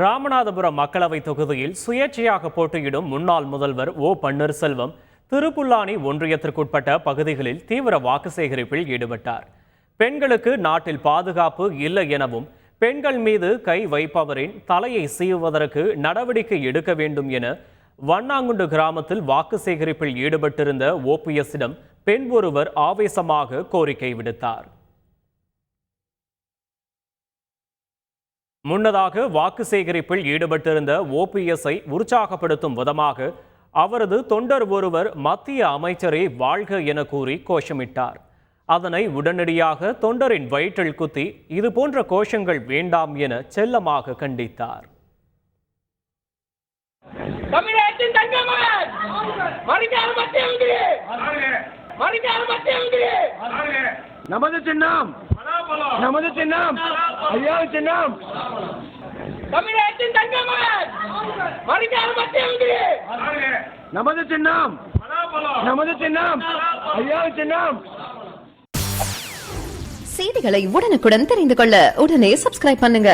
ராமநாதபுரம் மக்களவை தொகுதியில் சுயேட்சையாக போட்டியிடும் முன்னாள் முதல்வர் ஓ. பன்னீர்செல்வம் திருப்புல்லானி ஒன்றியத்திற்குட்பட்ட பகுதிகளில் தீவிர வாக்கு சேகரிப்பில் ஈடுபட்டார். பெண்களுக்கு நாட்டில் பாதுகாப்பு இல்லை எனவும் பெண்கள் மீது கை வைப்பவரின் தலையை சீவுவதற்கு நடவடிக்கை எடுக்க வேண்டும் என வண்ணாங்குண்டு கிராமத்தில் வாக்கு சேகரிப்பில் ஈடுபட்டிருந்த ஓபிஎஸ்ஸிடம் பெண் ஒருவர் ஆவேசமாக கோரிக்கை விடுத்தார். முன்னதாக வாக்கு சேகரிப்பில் ஈடுபட்டிருந்த ஓபிஎஸ்ஐ உற்சாகப்படுத்தும் விதமாக அவரது தொண்டர் ஒருவர் மத்திய அமைச்சரை வாழ்க என கூறி கோஷமிட்டார். அதனை உடனடியாக தொண்டரின் வயிற்றில் குத்தி இது போன்ற கோஷங்கள் வேண்டாம் என செல்லமாக கண்டித்தார். நமது சின்னம்! நமது சின்னம்! ஐயா சின்னம் தமிழகத்தின் மறுக்கால மத்திய உதிரி நமது சின்னம். நமது சின்னம். ஐயா சின்னம் செய்திகளை உடனுக்குடன் தெரிந்து கொள்ள உடனே சப்ஸ்கிரைப் பண்ணுங்க.